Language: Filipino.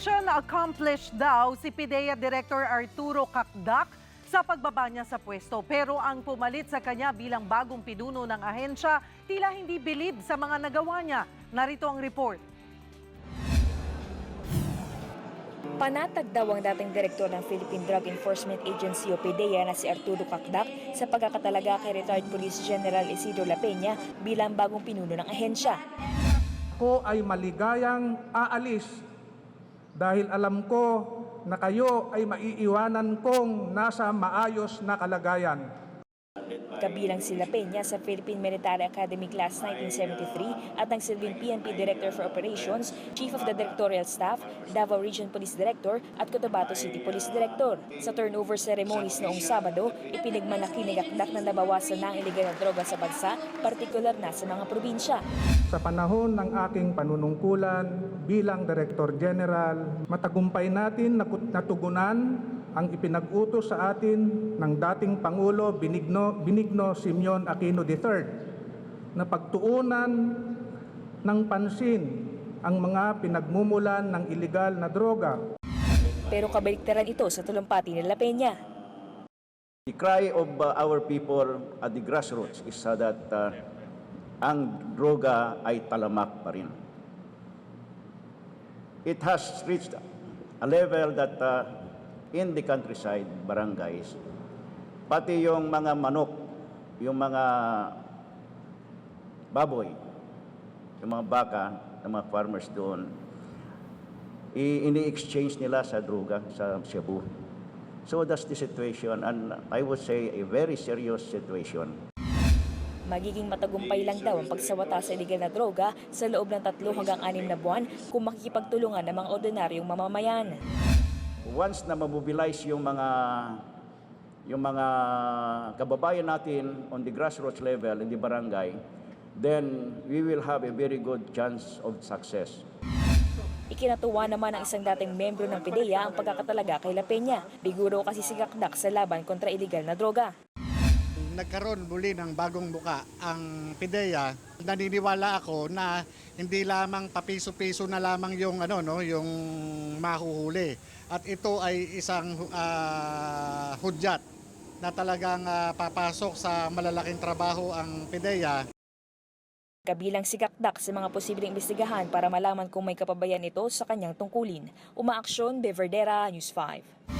Mission accomplished daw si PIDEA Director Arturo Kakdak sa pagbaba niya sa pwesto. Pero ang pumalit sa kanya bilang bagong pinuno ng ahensya, tila hindi bilib sa mga nagawa niya. Narito ang report. Panatag daw ang dating direktor ng Philippine Drug Enforcement Agency o PDEA na si Arturo Kakdak sa pagkakatalaga kay retired Police General Isidro La Peña bilang bagong pinuno ng ahensya. Ako ay maligayang aalis dahil alam ko na kayo ay maiiwanan kong nasa maayos na kalagayan. Kabilang si La Peña sa Philippine Military Academy Class 1973 at ang silbing PNP Director for Operations, Chief of the Directorial Staff, Davao Region Police Director at Cotabato City Police Director. Sa turnover ceremonies noong Sabado, ipinagmalaki ni Kakdak na nabawasan na ang iligal na droga sa bansa, partikular na sa mga probinsya. Sa panahon ng aking panunungkulan bilang Director General, matagumpay natin natugunan ang ipinag-utos sa atin ng dating Pangulo Benigno, Benigno Simeon Aquino III na pagtuunan ng pansin ang mga pinagmumulan ng ilegal na droga Pero kabaliktaran ito sa tulumpati ni La Peña. The cry of uh, our people at the grassroots is uh, that uh, ang droga ay talamak pa rin. It has reached a level that uh, in the countryside, barangays, pati yung mga manok, yung mga baboy, yung mga baka ng mga farmers doon, ini-exchange nila sa droga, sa Cebu. So that's the situation and I would say a very serious situation. Magiging matagumpay lang daw ang pagsawata sa iligal na droga sa loob ng tatlo hanggang anim na buwan kung makikipagtulungan ng mga ordinaryong mamamayan. Once na mamobilize yung mga yung mga kababayan natin on the grassroots level in the barangay, then we will have a very good chance of success. Ikinatuwa naman ng isang dating membro ng PDEA ang pagkakatalaga kay La Peña. Biguro kasi si Gakdak sa laban kontra iligal na droga. Nagkaroon muli ng bagong buka ang PIDEA, naniniwala ako na hindi lamang papiso-piso na lamang yung ano no, yung mahuhuli. At ito ay isang ah, hudyat na talagang ah, papasok sa malalaking trabaho ang PIDEA Kabilang si Gakdak sa mga posibleng imbestigahan para malaman kung may kapabayan ito sa kanyang tungkulin. Umaaksyon, Beverdera, News 5.